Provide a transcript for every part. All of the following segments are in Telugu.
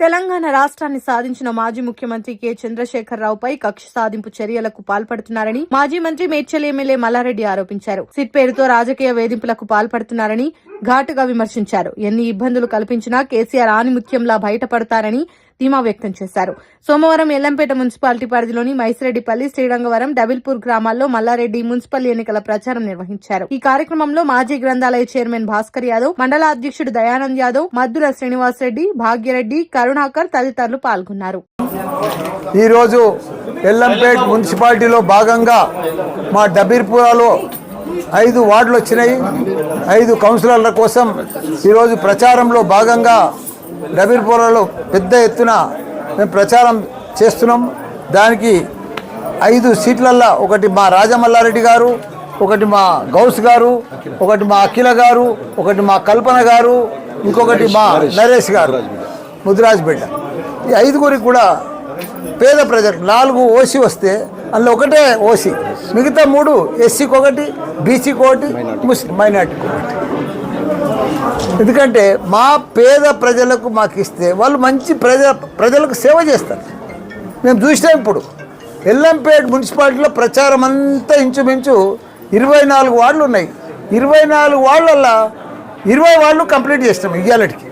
తెలంగాణ రాష్ట్రాన్ని సాధించిన మాజీ ముఖ్యమంత్రి కె. చంద్రశేఖరరావుపై కక్ష సాధింపు చర్యలకు పాల్పడుతున్నారని మాజీ మంత్రి మేడ్చల్ ఎమ్మెల్యే మల్లారెడ్డి ఆరోపించారు. సిట్ పేరుతో రాజకీయ వేధింపులకు పాల్పడుతున్నారని ఘాటుగా విమర్శించారు. ఎన్ని ఇబ్బందులు కల్పించినా కేసీఆర్ ఆనిముత్యంలా బయటపడతారని ధీమా వ్యక్తం చేశారు. సోమవారం ఎల్లంపేట మున్సిపాలిటీ పరిధిలోని మైసిరెడ్డిపల్లి శ్రీరంగవరం డబిల్పూర్ గ్రామాల్లో మల్లారెడ్డి మున్సిపల్ ఎన్నికల ప్రచారం నిర్వహించారు. ఈ కార్యక్రమంలో మాజీ గ్రంథాలయ చైర్మన్ భాస్కర్ యాదవ్ మండల అధ్యక్షుడు దయానంద్ యాదవ్ మద్దుల శ్రీనివాస్ రెడ్డి భాగ్యరెడ్డి కరుణాకర్ తదితరులు పాల్గొన్నారు. ఈరోజు ఎల్లంపేట్ మున్సిపాలిటీలో భాగంగా మా డబీర్పురాలో ఐదు వార్డులు వచ్చినాయి. ఐదు కౌన్సిలర్ల కోసం ఈరోజు ప్రచారంలో భాగంగా డబీర్పురాలో పెద్ద ఎత్తున మేము ప్రచారం చేస్తున్నాం. దానికి ఐదు సీట్లల్లో ఒకటి మా రాజమల్లారెడ్డి గారు ఒకటి మా గౌస్ గారు ఒకటి మా అఖిల గారు ఒకటి మా కల్పన గారు ఇంకొకటి మా నరేష్ గారు ముదిరాజ్ బిడ్డ. ఈ ఐదుగురికి కూడా పేద ప్రజలకు నాలుగు ఓసీ వస్తే అందులో ఒకటే ఓసీ. మిగతా మూడు ఎస్సీకి ఒకటి బీసీకి ఒకటి ముస్లిం మైనార్టీకి ఒకటి. ఎందుకంటే మా పేద ప్రజలకు మాకు ఇస్తే వాళ్ళు మంచి ప్రజ ప్రజలకు సేవ చేస్తారు. మేము చూసినాం ఇప్పుడు. ఎల్లంపేట మున్సిపాలిటీలో ప్రచారం అంతా ఇంచుమించు ఇరవై నాలుగు వార్డులు ఉన్నాయి. ఇరవై నాలుగు వార్డులల్లా ఇరవై వార్డులు కంప్లీట్ చేస్తాం ఇయ్యాలటికి.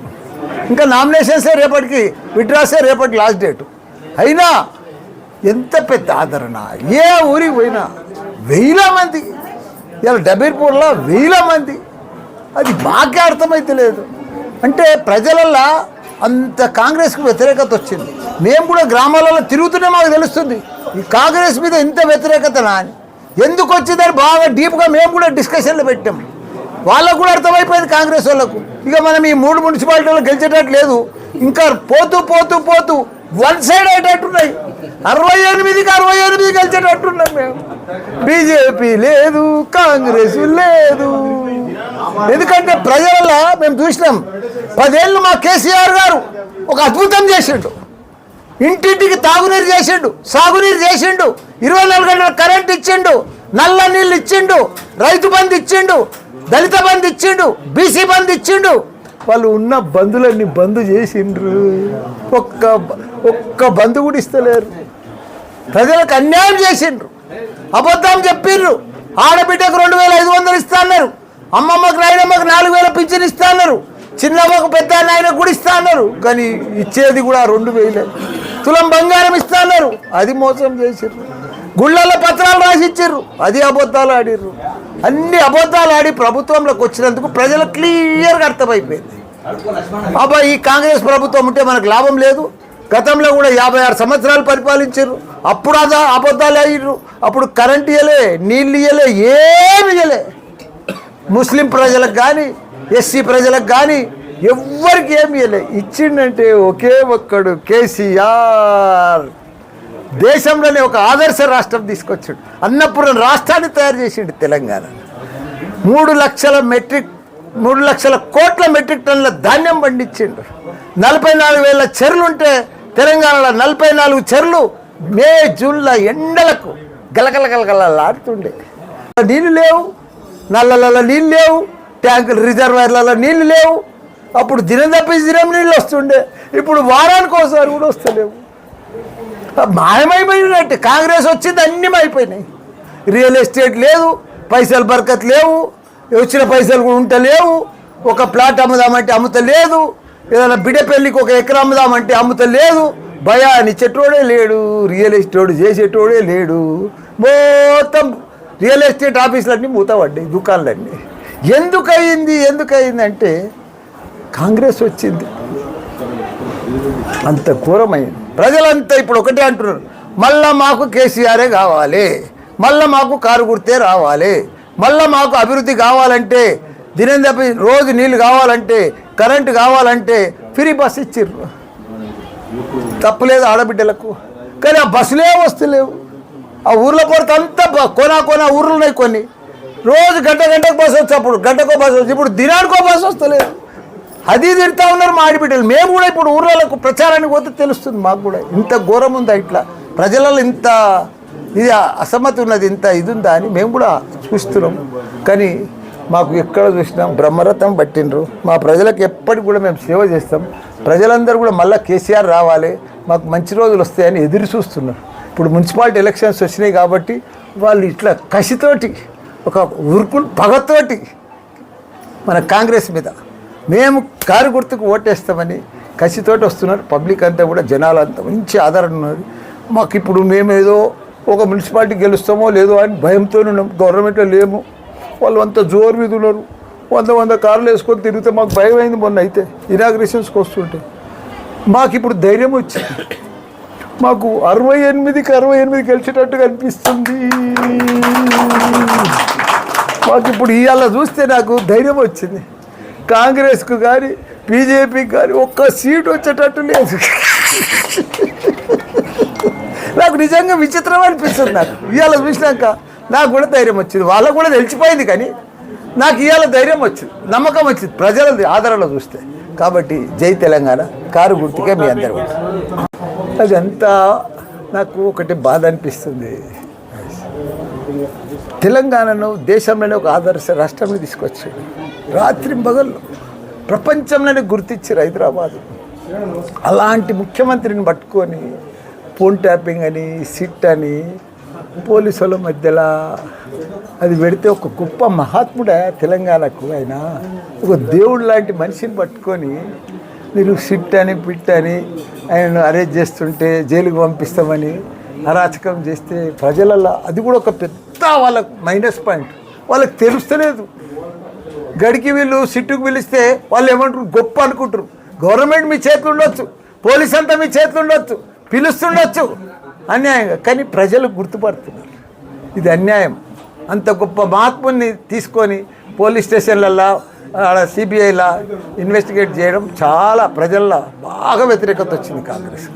ఇంకా నామినేషన్సే రేపటికి విడ్రాసే రేపటి లాస్ట్ డేటు. అయినా ఎంత పెద్ద ఆదరణ. ఏ ఊరికి పోయినా వేల మంది. ఇలా డబీర్పూర్లో వేల మంది. అది మాకే అర్థమైతే లేదు. అంటే ప్రజలల్లో అంత కాంగ్రెస్కి వ్యతిరేకత వచ్చింది. మేము కూడా గ్రామాలలో తిరుగుతూనే మాకు తెలుస్తుంది ఈ కాంగ్రెస్ మీద ఇంత వ్యతిరేకతనా అని ఎందుకు వచ్చిందని బాగా డీప్గా మేము కూడా డిస్కషన్లు పెట్టాం. వాళ్ళకు కూడా అర్థమైపోయింది కాంగ్రెస్ వాళ్ళకు. ఇక మనం ఈ మూడు మున్సిపాలిటీలు గెలిచేటట్టు లేదు. ఇంకా పోతూ పోతూ పోతూ వన్ సైడ్ అయ్యేటట్టున్నాయి. అరవై ఎనిమిదికి అరవై ఎనిమిది గెలిచేటట్టున్నాం మేము. బీజేపీ లేదు కాంగ్రెస్ లేదు. ఎందుకంటే ప్రజల మేము చూసినాం. పదేళ్ళు మా కేసీఆర్ గారు ఒక అద్భుతం చేసిండు. ఇంటింటికి తాగునీరు చేసిండు సాగునీరు చేసిండు ఇరవై నాలుగు గంటల కరెంట్ ఇచ్చిండు నల్ల నీళ్ళు ఇచ్చిండు రైతు బంధు ఇచ్చిండు దళిత బంధు ఇచ్చిండు బీసీ బంధు ఇచ్చిండు. వాళ్ళు ఉన్న బంధులన్నీ బంధు చేసిండ్రు. ఒక్క ఒక్క బంధు కూడా ఇస్తలేరు. ప్రజలకు అన్యాయం చేసిండ్రు. అబద్ధం చెప్పిండ్రు ఆడబిడ్డకు రెండు వేల ఐదు వందలు ఇస్తా అన్నారు. అమ్మమ్మకు నాయనమ్మకు నాలుగు వేల పింఛన్ ఇస్తా అన్నారు. చిన్నమ్మకు పెద్ద నాయన కూడా ఇస్తా అన్నారు. కానీ ఇచ్చేది కూడా రెండు వేలే. తులం బంగారం ఇస్తా అన్నారు. అది మోసం చేసిర్రు. గుళ్ళల్లో పత్రాలు రాసి ఇచ్చిర్రు అది అబద్ధాలు ఆడిర్రు. అన్ని అబద్ధాలు ఆడి ప్రభుత్వంలోకి వచ్చినందుకు ప్రజలు క్లియర్గా అర్థమైపోయింది. అబ్బా ఈ కాంగ్రెస్ ప్రభుత్వం ఉంటే మనకు లాభం లేదు. గతంలో కూడా యాభై ఆరు సంవత్సరాలు పరిపాలించారు అప్పుడు అదా అబద్ధాలు అయ్యారు అప్పుడు కరెంట్ ఇయ్యలే నీళ్ళు ఇయ్యలే ఏమి ఇయ్యలే. ముస్లిం ప్రజలకు కానీ ఎస్సీ ప్రజలకు కానీ ఎవ్వరికి ఏమి ఇవ్వలే ఇచ్చిండంటే ఒకే ఒక్కడు కేసీఆర్. దేశంలోనే ఒక ఆదర్శ రాష్ట్రం తీసుకొచ్చాడు. అన్నపూర్ణ రాష్ట్రాన్ని తయారు చేసిండు తెలంగాణ. మూడు లక్షల మెట్రిక్ మూడు లక్షల కోట్ల మెట్రిక్ టన్నుల ధాన్యం పండించిండు. నలభై నాలుగు వేల చెరువులు ఉంటే తెలంగాణలో నలభై నాలుగు చెరులు మే జూన్ల ఎండలకు గలగల లాడుతుండే నీళ్ళు లేవు. నల్లలలో నీళ్ళు లేవు ట్యాంకులు రిజర్వాయర్లలో నీళ్ళు లేవు. అప్పుడు దినం తప్పించి దినం నీళ్ళు వస్తుండే. ఇప్పుడు వారానికి ఒకసారి కూడా వస్తలేవు. మాయమైపోయినట్టు కాంగ్రెస్ వచ్చింది అన్నీ అయిపోయినాయి. రియల్ ఎస్టేట్ లేదు పైసలు బరకత్ లేవు వచ్చిన పైసలు కూడా ఉంటలేవు ఒక ప్లాట్ అమ్ముదామంటే అమ్ముతలేదు ఏదైనా బిడ్డ పెళ్ళికి ఒక ఎకరం అమ్ముదామంటే అమ్ముతలేదు భయాన్ని చెట్టోడే లేడు రియల్ ఎస్టేట్ చేసేటోడే లేడు. మొత్తం రియల్ ఎస్టేట్ ఆఫీసులన్నీ మూతపడ్డాయి దుకాణాలన్నీ. ఎందుకు అయింది అంటే కాంగ్రెస్ వచ్చింది. అంత ఘోరమైంది. ప్రజలంతా ఇప్పుడు ఒకటే అంటున్నారు. మళ్ళా మాకు కేసీఆరే కావాలి. మళ్ళా మాకు కారు గుర్తే రావాలి. మళ్ళా మాకు అభివృద్ధి కావాలంటే దినం తప్పి రోజు నీళ్ళు కావాలంటే కరెంటు కావాలంటే ఫ్రీ బస్ ఇచ్చిర్రు. తప్పలేదు ఆడబిడ్డలకు. కానీ ఆ బస్సులే వస్తలేవు. ఆ ఊర్లో కొరకు అంతా బ- కోనా కోనా ఊర్లు ఉన్నాయి కొన్ని. రోజు గంట గంటకు బస్సు వచ్చి అప్పుడు గంటకో బస్సు వచ్చి ఇప్పుడు దినానికో బస్సు వస్తలేదు. అది తిడతా ఉన్నారు మా ఆడిబిడ్డలు. మేము కూడా ఇప్పుడు ఊర్లకు ప్రచారానికి పోతే తెలుస్తుంది మాకు కూడా. ఇంత ఘోరం ఉందా ఇట్లా? ప్రజలలో ఇంత ఇది అసమ్మతి ఉన్నది ఇంత ఇది ఉందా అని మేము కూడా చూస్తున్నాం. కానీ మాకు ఎక్కడ చూసినా బ్రహ్మరథం పట్టిండ్రు. మా ప్రజలకు ఎప్పటికి కూడా మేము సేవ చేస్తాం. ప్రజలందరూ కూడా మళ్ళీ కేసీఆర్ రావాలి. మాకు మంచి రోజులు వస్తాయని ఎదురు చూస్తున్నారు. ఇప్పుడు మున్సిపాలిటీ ఎలక్షన్స్ వచ్చినాయి కాబట్టి వాళ్ళు ఇట్లా కసితోటి ఒక ఉరుకు పగతోటి మన కాంగ్రెస్ మీద మేము కారు గుర్తుకు ఓటేస్తామని కసితోటి వస్తున్నారు. పబ్లిక్ అంతా కూడా జనాలు అంతా మంచి ఆదరణ ఉన్నది. మాకు ఇప్పుడు మేమేదో ఒక మున్సిపాలిటీ గెలుస్తామో లేదో అని భయంతో ఉన్నాం. గవర్నమెంట్లో లేము. వాళ్ళు అంత జోరు మీద ఉన్నారు. వంద వంద కార్లు వేసుకొని తిరిగితే మాకు భయం అయింది మొన్న అయితే. ఇనాగ్రేషన్స్కి వస్తుంటే మాకు ఇప్పుడు ధైర్యం వచ్చింది. మాకు అరవై ఎనిమిదికి అరవై ఎనిమిది గెలిచేటట్టుగా అనిపిస్తుంది మాకు ఇప్పుడు ఇవాళ చూస్తే నాకు ధైర్యం వచ్చింది. కాంగ్రెస్కు కానీ బీజేపీకి కానీ ఒక్క సీటు వచ్చేటట్టు లేదు. నాకు నిజంగా విచిత్రం అనిపిస్తుంది నాకు. ఇవాళ చూసినాక నాకు కూడా ధైర్యం వచ్చింది. వాళ్ళకు కూడా తెలిసిపోయింది కానీ నాకు ఇవాళ ధైర్యం వచ్చింది. నమ్మకం వచ్చింది. ప్రజలది ఆదరణ చూస్తే. కాబట్టి జై తెలంగాణ. కారు గుర్తుకే మీ అందరూ అదంతా నాకు ఒకటి బాధ అనిపిస్తుంది. తెలంగాణను దేశంలోనే ఒక ఆదర్శ రాష్ట్రంలో తీసుకొచ్చాడు రాత్రి పగళ్ళు ప్రపంచంలోనే గుర్తించారు హైదరాబాద్. అలాంటి ముఖ్యమంత్రిని పట్టుకొని ఫోన్ ట్యాపింగ్ అని సిట్ అని పోలీసుల మధ్యలో అది పెడితే ఒక గొప్ప మహాత్ముడ తెలంగాణకు ఆయన. ఒక దేవుడు లాంటి మనిషిని పట్టుకొని వీళ్ళు సిట్ అని పిట్ అని ఆయనను అరెస్ట్ చేస్తుంటే జైలుకు పంపిస్తామని అరాచకం చేస్తే ప్రజలల్లో అది కూడా ఒక పెద్ద వాళ్ళకు మైనస్ పాయింట్ వాళ్ళకి తెలుస్తలేదు. గడికి వీళ్ళు సిట్టుకు పిలిస్తే వాళ్ళు ఏమంటారు? గొప్ప అనుకుంటారు. గవర్నమెంట్ మీ చేతులు ఉండొచ్చు. పోలీస్ అంతా మీ చేతులు ఉండొచ్చు. పిలుస్తుండొచ్చు. అన్యాయంగా. కానీ ప్రజలు గుర్తుపడుతున్నారు. ఇది అన్యాయం. అంత గొప్ప మహాత్ముని తీసుకొని పోలీస్ స్టేషన్లలో ఆడ సిబిఐలా ఇన్వెస్టిగేట్ చేయడం చాలా ప్రజల్లో బాగా వ్యతిరేకత వచ్చింది కాంగ్రెస్.